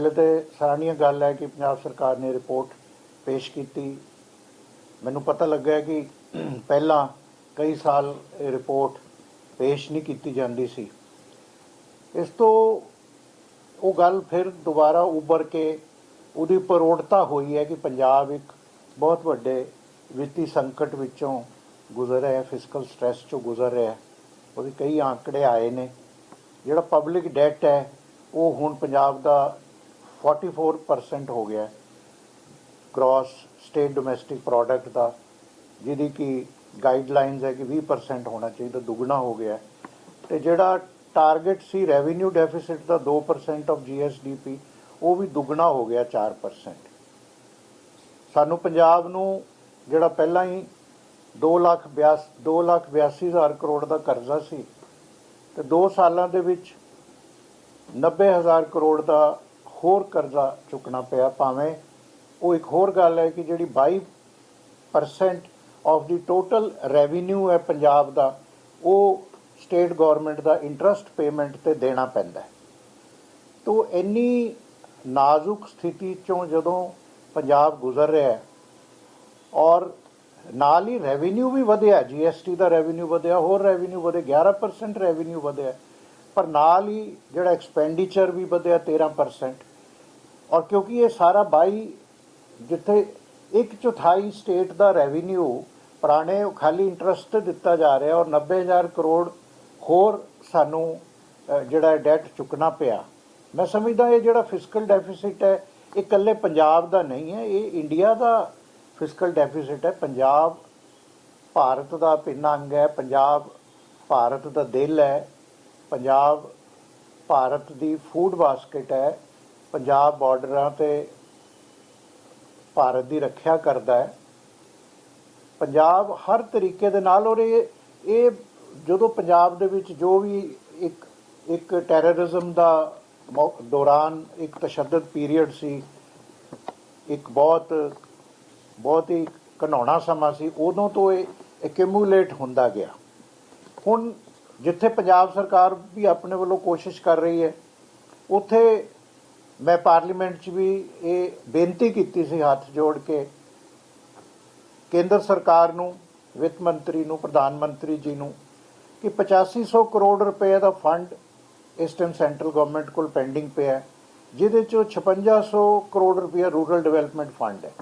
ਪਹਿਲੇ ਤੇ ਸਰਾਹਨੀय ਗੱਲ ਹੈ ਕਿ ਪੰਜਾਬ ਸਰਕਾਰ ਨੇ ਰਿਪੋਰਟ ਪੇਸ਼ ਕੀਤੀ। ਮੈਨੂੰ ਪਤਾ ਲੱਗਾ ਹੈ ਕਿ ਪਹਿਲਾਂ ਕਈ ਸਾਲ ਇਹ ਰਿਪੋਰਟ ਪੇਸ਼ ਨਹੀਂ ਕੀਤੀ ਜਾਂਦੀ ਸੀ। ਇਸ ਤੋਂ ਉਹ ਗੱਲ ਫਿਰ ਦੁਬਾਰਾ ਉੱਭਰ ਕੇ ਉਹਦੀ ਪ੍ਰੋੜਤਾ ਹੋਈ ਹੈ ਕਿ ਪੰਜਾਬ ਇੱਕ ਬਹੁਤ ਵੱਡੇ ਵਿੱਤੀ ਸੰਕਟ ਵਿੱਚੋਂ ਗੁਜ਼ਰ ਰਿਹਾ ਹੈ ਫਿਸਕਲ ਸਟ੍ਰੈਸ ਚੋਂ ਗੁਜ਼ਰ ਰਿਹਾ। ਹੈ ਉਹਦੇ ਕਈ ਆંકੜੇ ਆਏ ਨੇ। ਜਿਹੜਾ ਪਬਲਿਕ ਡੈਟ ਹੈ, ਉਹ ਹੁਣ ਪੰਜਾਬ ਦਾ 44% ਹੋ ਗਿਆ ਹੈ ਗ੍ਰੋਸ ਸਟੇਟ ਡੋਮੈਸਟਿਕ ਪ੍ਰੋਡਕਟ ਦਾ, ਜਿਹਦੀ ਕਿ ਗਾਈਡਲਾਈਨਸ ਹੈ ਕਿ 20% ਹੋਣਾ ਚਾਹੀਦਾ, ਦੁੱਗਣਾ ਹੋ ਗਿਆ ਹੈ। ਤੇ ਜਿਹੜਾ ਟਾਰਗੇਟ ਸੀ ਰੈਵਨਿਊ ਡੈਫਿਸਿਟ ਦਾ 2% ਆਫ ਜੀਐਸਡੀਪੀ ਉਹ ਵੀ ਦੁੱਗਣਾ ਹੋ ਗਿਆ 4% ਸਾਨੂੰ ਪੰਜਾਬ ਨੂੰ ਜਿਹੜਾ ਪਹਿਲਾਂ ਹੀ 2 ਲੱਖ 2 ਲੱਖ 82 ਹਜ਼ਾਰ ਕਰੋੜ ਦਾ ਕਰਜ਼ਾ ਸੀ, ਤੇ 2 ਸਾਲਾਂ ਦੇ ਵਿੱਚ 90 ਹਜ਼ਾਰ ਕਰੋੜ ਦਾ ਹੋਰ ਕਰਜ਼ਾ ਚੁੱਕਣਾ ਪਿਆ, ਭਾਵੇਂ ਉਹ ਇੱਕ ਹੋਰ ਗੱਲ ਹੈ ਕਿ ਜਿਹੜੀ 22% ਆਫ ਦੀ ਟੋਟਲ ਰੈਵਨਿਊ ਹੈ ਪੰਜਾਬ ਦਾ, ਉਹ ਸਟੇਟ ਗਵਰਨਮੈਂਟ ਦਾ ਇੰਟਰਸਟ ਪੇਮੈਂਟ ਤੇ ਦੇਣਾ ਪੈਂਦਾ ਹੈ। ਤੋ ਇੰਨੀ ਨਾਜ਼ੁਕ ਸਥਿਤੀ ਚੋਂ ਜਦੋਂ ਪੰਜਾਬ ਗੁਜ਼ਰ ਰਿਹਾ ਹੈ ਔਰ ਨਾਲ ਹੀ ਰੈਵਨਿਊ ਵੀ ਵਧਿਆ ਜੀਐਸਟੀ ਦਾ ਰੈਵਨਿਊ ਵਧਿਆ, ਹੋਰ ਰੈਵਨਿਊ ਵਧੇ 11% ਰੈਵਨਿਊ ਵਧਿਆ, ਪਰ ਨਾਲ ਹੀ ਜਿਹੜਾ ਐਕਸਪੈਂਡੀਚਰ ਵੀ ਵਧਿਆ 13% ਔਰ ਕਿਉਂਕਿ ਇਹ ਸਾਰਾ 22 ਜਿੱਥੇ ਇੱਕ ਚੌਥਾਈ ਸਟੇਟ ਦਾ ਰੈਵਨਿਊ ਪੁਰਾਣੇ ਖਾਲੀ ਇੰਟਰਸਟ ਤੇ ਦਿੱਤਾ ਜਾ ਰਿਹਾ ਔਰ 90000 ਕਰੋੜ ਹੋਰ ਸਾਨੂੰ ਜਿਹੜਾ ਡੈਟ ਚੁੱਕਣਾ ਪਿਆ। ਮੈਂ ਸਮਝਦਾ ਇਹ ਜਿਹੜਾ ਫਿਸਕਲ ਡੈਫਿਸਿਟ ਹੈ, ਇਹ ਇਕੱਲੇ ਪੰਜਾਬ ਦਾ ਨਹੀਂ ਹੈ, ਇਹ ਇੰਡੀਆ ਦਾ ਫਿਸਕਲ ਡੈਫਿਸਿਟ ਹੈ। ਪੰਜਾਬ ਭਾਰਤ ਦਾ ਭਿੰਨ ਅੰਗ ਹੈ, ਪੰਜਾਬ ਭਾਰਤ ਦਾ ਦਿਲ ਹੈ, ਪੰਜਾਬ ਭਾਰਤ ਦੀ ਫੂਡ ਬਾਸਕਟ ਹੈ। ਪੰਜਾਬ ਬਾਰਡਰਾਂ ਤੇ ਭਾਰਤ ਦੀ ਰੱਖਿਆ ਕਰਦਾ ਹੈ। ਪੰਜਾਬ ਹਰ ਤਰੀਕੇ ਦੇ ਨਾਲ ਔਰ ਇਹ ਇਹ ਜਦੋਂ ਪੰਜਾਬ ਦੇ ਵਿੱਚ ਜੋ ਵੀ ਇੱਕ ਇੱਕ ਟੈਰਰਿਜ਼ਮ ਦਾ ਮੌ- ਦੌਰਾਨ ਇੱਕ ਤਸ਼ੱਦਦ ਪੀਰੀਅਡ ਸੀ, ਇੱਕ ਬਹੁਤ ਬਹੁਤ ਹੀ ਘਨਾਉਣਾ ਸਮਾਂ ਸੀ, ਉਦੋਂ ਤੋਂ ਇਹ ਐਕਿਮੂਲੇਟ ਹੁੰਦਾ ਗਿਆ। ਹੁਣ ਜਿੱਥੇ ਪੰਜਾਬ ਸਰਕਾਰ ਵੀ ਆਪਣੇ ਵੱਲੋਂ ਕੋਸ਼ਿਸ਼ ਕਰ ਰਹੀ ਹੈ, ਉੱਥੇ ਮੈਂ ਪਾਰਲੀਮੈਂਟ 'ਚ ਵੀ ਇਹ ਬੇਨਤੀ ਕੀਤੀ ਸੀ ਹੱਥ ਜੋੜ ਕੇ, ਕੇਂਦਰ ਸਰਕਾਰ ਨੂੰ, ਵਿੱਤ ਮੰਤਰੀ ਨੂੰ, ਪ੍ਰਧਾਨ ਮੰਤਰੀ ਜੀ ਨੂੰ, ਕਿ 8500 ਕਰੋੜ ਰੁਪਏ ਦਾ ਫੰਡ ਇਸ ਟਾਈਮ ਸੈਂਟਰਲ ਗਵਰਨਮੈਂਟ ਕੋਲ ਪੈਂਡਿੰਗ ਪਿਆ ਹੈ, ਜਿਹਦੇ ਚੋਂ 5600 ਕਰੋੜ ਰੁਪਏ ਰੂਰਲ ਡਿਵੈਲਪਮੈਂਟ ਫੰਡ ਹੈ।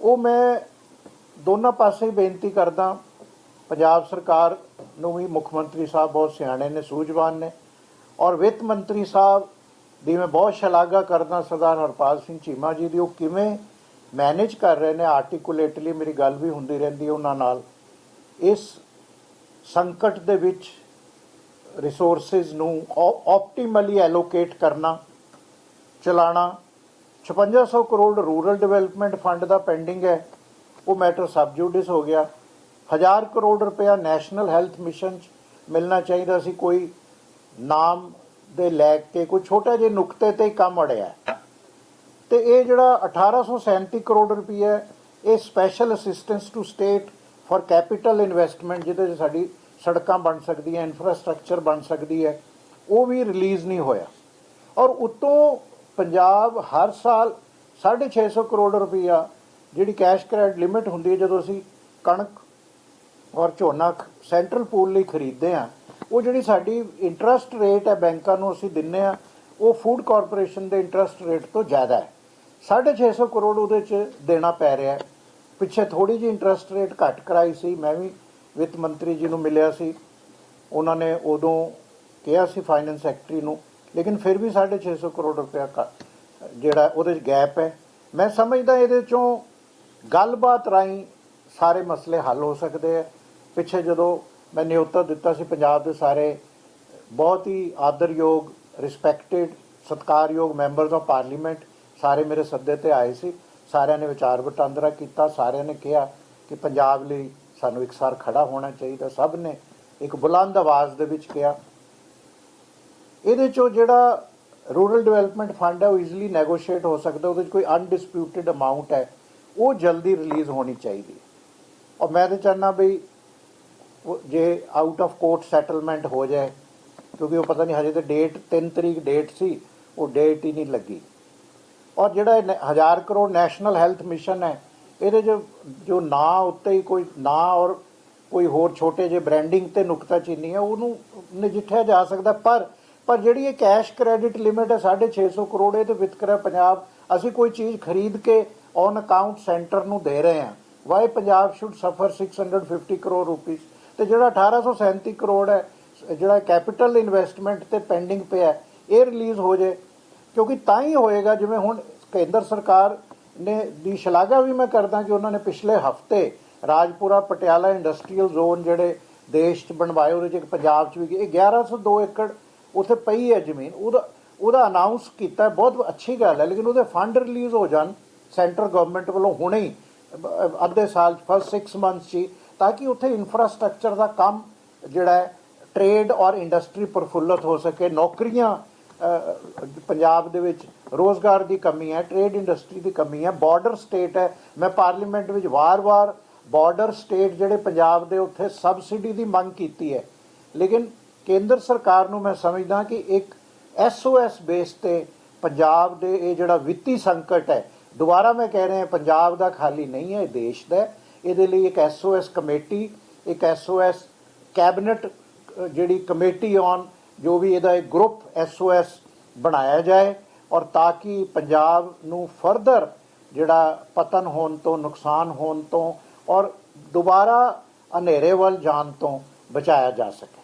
ਉਹ ਮੈਂ ਦੋਨਾਂ ਪਾਸੇ ਬੇਨਤੀ ਕਰਦਾ, ਪੰਜਾਬ ਸਰਕਾਰ ਨੂੰ ਵੀ ਮੁੱਖ ਮੰਤਰੀ ਸਾਹਿਬ ਬਹੁਤ ਸਿਆਣੇ ਨੇ, ਸੂਝਵਾਨ ਨੇ, ਔਰ ਵਿੱਤ ਮੰਤਰੀ ਸਾਹਿਬ ਦੀ ਮੈਂ ਬਹੁਤ ਸ਼ਲਾਘਾ ਕਰਦਾ ਸਰਦਾਰ ਹਰਪਾਲ ਸਿੰਘ ਚੀਮਾ ਜੀ ਦੀ, ਉਹ ਕਿਵੇਂ ਮੈਨੇਜ ਕਰ ਰਹੇ ਨੇ ਆਰਟੀਕੂਲੇਟਲੀ ਮੇਰੀ ਗੱਲ ਵੀ ਹੁੰਦੀ ਰਹਿੰਦੀ ਹੈ ਉਹਨਾਂ ਨਾਲ। ਇਸ ਸੰਕਟ ਦੇ ਵਿੱਚ ਰਿਸੋਰਸਸ ਨੂੰ ਆਪਟੀਮਲੀ ਐਲੋਕੇਟ ਕਰਨਾ, ਚਲਾਣਾ 5600 ਕਰੋੜ ਰੂਰਲ ਡਿਵੈਲਪਮੈਂਟ ਫੰਡ ਦਾ ਪੈਂਡਿੰਗ ਹੈ, ਉਹ ਮੈਟਰ ਸਬ ਜੂਡਿਸ ਹੋ ਗਿਆ। 1000 ਕਰੋੜ ਰੁਪਇਆ ਨੈਸ਼ਨਲ ਹੈਲਥ ਮਿਸ਼ਨ 'ਚ ਮਿਲਣਾ ਚਾਹੀਦਾ ਸੀ, ਕੋਈ ਨਾਮ ਦੇ ਲੈ ਕੇ ਕੋਈ ਛੋਟਾ ਜਿਹੇ ਨੁਕਤੇ ਤੇ ਕੰਮ ਅੜਿਆ ਹੈ। ਤੇ ਇਹ ਜਿਹੜਾ 1837 ਕਰੋੜ ਰੁਪਈਆ ਇਹ special assistance to state for capital investment ਜਿਹਦੇ 'ਚ ਸਾਡੀ ਸੜਕਾਂ ਬਣ ਸਕਦੀਆਂ ਇਨਫਰਾਸਟ੍ਰਕਚਰ ਬਣ ਸਕਦੀ ਹੈ, ਉਹ ਵੀ ਰਿਲੀਜ਼ ਨਹੀਂ ਹੋਇਆ ਔਰ ਉਤੋਂ ਪੰਜਾਬ ਹਰ ਸਾਲ 650 ਕਰੋੜ ਰੁਪਈਆ ਜਿਹੜੀ ਕੈਸ਼ ਕ੍ਰੈਡਿਟ ਲਿਮਿਟ ਹੁੰਦੀ ਹੈ, ਜਦੋਂ ਅਸੀਂ ਕਣਕ ਔਰ ਝੋਨਾ ਸੈਂਟਰਲ ਪੂਲ ਲਈ ਖਰੀਦਦੇ ਆ ਉਹ ਜਿਹੜੀ ਸਾਡੀ ਇੰਟਰਸਟ ਰੇਟ ਹੈ ਬੈਂਕਾਂ ਨੂੰ ਅਸੀਂ ਦਿੰਨੇ ਆ, ਉਹ ਫੂਡ ਕਾਰਪੋਰੇਸ਼ਨ ਦੇ ਇੰਟਰਸਟ ਰੇਟ ਤੋਂ ਜ਼ਿਆਦਾ ਹੈ। 650 ਕਰੋੜ ਉਹਦੇ ਚ ਦੇਣਾ ਪੈ ਰਿਹਾ ਹੈ। ਪਿੱਛੇ ਥੋੜੀ ਜਿਹੀ ਇੰਟਰਸਟ ਰੇਟ ਘੱਟ ਕਰਾਈ ਸੀ, ਮੈਂ ਵੀ ਵਿੱਤ ਮੰਤਰੀ ਜੀ ਨੂੰ ਮਿਲਿਆ ਸੀ। ਉਹਨਾਂ ਨੇ ਉਦੋਂ ਕਿਹਾ ਸੀ ਫਾਈਨੈਂਸ ਸੈਕਟਰੀ ਨੂੰ, ਲੇਕਿਨ ਫਿਰ ਵੀ 650 ਕਰੋੜ ਰੁਪਇਆ ਘੱਟ- ਜਿਹੜਾ ਉਹਦੇ ਚ ਗੈਪ ਹੈ। ਮੈਂ ਸਮਝਦਾ ਇਹਦੇ ਚੋਂ ਗੱਲਬਾਤ ਰਾਹੀਂ ਸਾਰੇ ਮਸਲੇ ਹੱਲ ਹੋ ਸਕਦੇ ਆ। ਪਿੱਛੇ ਜਦੋਂ ਮੈਂ ਨਿਯੁਕਤਾ ਦਿੱਤਾ ਸੀ ਪੰਜਾਬ ਦੇ ਸਾਰੇ ਬਹੁਤ ਹੀ ਆਦਰਯੋਗ ਰਿਸਪੈਕਟਡ ਸਤਿਕਾਰਯੋਗ ਮੈਂਬਰਸ ਆਫ ਪਾਰਲੀਮੈਂਟ ਸਾਰੇ ਮੇਰੇ ਸੱਦੇ ਤੇ ਆਏ ਸੀ। ਸਾਰਿਆਂ ਨੇ ਵਿਚਾਰ ਵਟਾਂਦਰਾ ਕੀਤਾ। ਸਾਰਿਆਂ ਨੇ ਕਿਹਾ ਕਿ ਪੰਜਾਬ ਲਈ ਸਾਨੂੰ ਇਕਸਾਰ ਖੜਾ ਹੋਣਾ ਚਾਹੀਦਾ। ਸਭ ਨੇ ਇੱਕ ਬੁਲੰਦ ਆਵਾਜ਼ ਦੇ ਵਿੱਚ ਕਿਹਾ। ਇਹਦੇ ਚੋਂ ਜਿਹੜਾ ਰੂਰਲ ਡਿਵੈਲਪਮੈਂਟ ਫੰਡ ਹੈ, ਉਹ ਈਜ਼ੀਲੀ ਨੈਗੋਸ਼ੀਏਟ ਹੋ ਸਕਦਾ। ਉਹਦੇ 'ਚ ਕੋਈ ਅਨਡਿਸਪਿਊਟਡ ਅਮਾਉਂਟ ਹੈ। ਉਹ ਜਲਦੀ ਰਿਲੀਜ਼ ਹੋਣੀ ਚਾਹੀਦੀ ਔਰ ਮੈਂ ਤਾਂ ਚਾਹੁੰਦਾ ਵੀ ਜੇ ਆਊਟ ਆਫ ਕੋਰਟ ਸੈਟਲਮੈਂਟ ਹੋ ਜਾਏ, ਕਿਉਂਕਿ ਉਹ ਪਤਾ ਨਹੀਂ ਹਜੇ ਤੇ ਡੇਟ 3 ਤਰੀਕ ਡੇਟ ਸੀ, ਉਹ ਡੇਟ ਹੀ ਨਹੀਂ ਲੱਗੀ। ਔਰ ਜਿਹੜਾ ਇਹ ਹਜ਼ਾਰ ਕਰੋੜ ਨੈਸ਼ਨਲ ਹੈਲਥ ਮਿਸ਼ਨ ਹੈ, ਇਹਦੇ 'ਚ ਜੋ ਨਾਂ ਉੱਤੇ ਹੀ ਕੋਈ ਨਾਂ ਔਰ ਕੋਈ ਹੋਰ ਛੋਟੇ ਜਿਹੇ ਬ੍ਰਾਂਡਿੰਗ ਤੇ ਨੁਕਤਾਚੀਨੀ ਹੈ, ਉਹਨੂੰ ਨਜਿੱਠਿਆ ਜਾ ਸਕਦਾ, ਪਰ ਪਰ ਜਿਹੜੀ ਇਹ ਕੈਸ਼ ਕ੍ਰੈਡਿਟ ਲਿਮਿਟ ਹੈ 650 ਕਰੋੜ, ਇਹ ਤੇ ਵਿਤਕਰਾ ਪੰਜਾਬ, ਅਸੀਂ ਕੋਈ ਚੀਜ਼ ਖਰੀਦ ਕੇ ਔਨ ਅਕਾਊਂਟ ਸੈਂਟਰ ਨੂੰ ਦੇ ਰਹੇ ਹਾਂ। ਵਾਈ ਪੰਜਾਬ ਸ਼ੁੱਡ ਸਫਰ 650 ਕਰੋੜ ਰੁਪੀਸ ਤੇ ਜਿਹੜਾ 1837 ਕਰੋੜ ਹੈ ਜਿਹੜਾ ਕੈਪੀਟਲ ਇਨਵੈਸਟਮੈਂਟ ਤੇ ਪੈਂਡਿੰਗ ਪਿਆ ਇਹ ਰਿਲੀਜ਼ ਹੋ ਜੇ ਕਿਉਂਕਿ ਤਾਂ ਹੀ ਹੋਏਗਾ ਜਿਵੇਂ ਹੁਣ ਕੇਂਦਰ ਸਰਕਾਰ ਨੇ ਦੀ ਸ਼ਲਾਘਾ ਵੀ ਮੈਂ ਕਰਦਾ ਕਿ ਉਹਨਾਂ ਨੇ ਪਿਛਲੇ ਹਫ਼ਤੇ ਰਾਜਪੁਰਾ ਪਟਿਆਲਾ ਇੰਡਸਟਰੀਅਲ ਜ਼ੋਨ ਜਿਹੜੇ ਦੇਸ਼ 'ਚ ਬਣਵਾਏ ਉਹਦੇ 'ਚ ਇੱਕ ਪੰਜਾਬ 'ਚ ਵੀ ਗਏ। ਇਹ 1102 ਏਕੜ ਉੱਥੇ ਪਈ ਹੈ ਜ਼ਮੀਨ ਉਹਦਾ ਉਹਦਾ ਅਨਾਉਂਸ ਕੀਤਾ ਬਹੁਤ ਅੱਛੀ ਗੱਲ ਹੈ ਲੇਕਿਨ ਉਹਦੇ ਫੰਡ ਰਿਲੀਜ਼ ਹੋ ਜਾਣ ਸੈਂਟਰ ਗਵਰਨਮੈਂਟ ਵੱਲੋਂ ਹੁਣੇ ਹੀ ਅ- ਅੱਧੇ ਸਾਲ ਫਸਟ 6 ਮੰਥਸ 'ਚ ਹੀ, ਤਾਂ ਕਿ ਉੱਥੇ ਇਨਫਰਾਸਟ੍ਰਕਚਰ ਦਾ ਕੰਮ ਜਿਹੜਾ ਹੈ ਟ੍ਰੇਡ ਔਰ ਇੰਡਸਟਰੀ ਪ੍ਰਫੁੱਲਤ ਹੋ ਸਕੇ। ਨੌਕਰੀਆਂ ਪੰਜਾਬ ਦੇ ਵਿੱਚ ਰੋਜ਼ਗਾਰ ਦੀ ਕਮੀ ਹੈ ਟ੍ਰੇਡ ਇੰਡਸਟਰੀ ਦੀ ਕਮੀ ਹੈ। ਬਾਰਡਰ ਸਟੇਟ ਹੈ। ਮੈਂ ਪਾਰਲੀਮੈਂਟ ਵਿੱਚ ਵਾਰ-ਵਾਰ ਬਾਰਡਰ ਸਟੇਟ ਜਿਹੜੇ ਪੰਜਾਬ ਦੇ ਉੱਥੇ ਸਬਸਿਡੀ ਦੀ ਮੰਗ ਕੀਤੀ ਹੈ। ਲੇਕਿਨ ਕੇਂਦਰ ਸਰਕਾਰ ਨੂੰ ਮੈਂ ਸਮਝਦਾ ਕਿ ਇੱਕ ਐਸਓਐਸ ਬੇਸ ਤੇ ਪੰਜਾਬ ਦੇ ਇਹ ਜਿਹੜਾ ਵਿੱਤੀ ਸੰਕਟ ਹੈ, ਦੁਬਾਰਾ ਮੈਂ ਕਹਿ ਰਿਹਾ, ਪੰਜਾਬ ਦਾ ਖਾਲੀ ਨਹੀਂ ਹੈ, ਇਹ ਦੇਸ਼ ਦਾ ਇਹਦੇ ਲਈ ਇੱਕ ਐਸਓਐਸ ਕਮੇਟੀ, ਇੱਕ ਐਸਓਐਸ ਕੈਬਨਿਟ ਜਿਹੜੀ ਕਮੇਟੀ ਔਨ, ਜੋ ਵੀ ਇਹਦਾ ਇੱਕ ਗਰੁੱਪ ਐਸਓਐਸ ਬਣਾਇਆ ਜਾਏ ਔਰ ਤਾਂ ਕਿ ਪੰਜਾਬ ਨੂੰ ਫਰਦਰ ਜਿਹੜਾ ਪਤਨ ਹੋਣ ਤੋਂ, ਨੁਕਸਾਨ ਹੋਣ ਤੋਂ ਔਰ ਦੁਬਾਰਾ ਹਨੇਰੇ ਵੱਲ ਜਾਣ ਤੋਂ ਬਚਾਇਆ ਜਾ ਸਕੇ।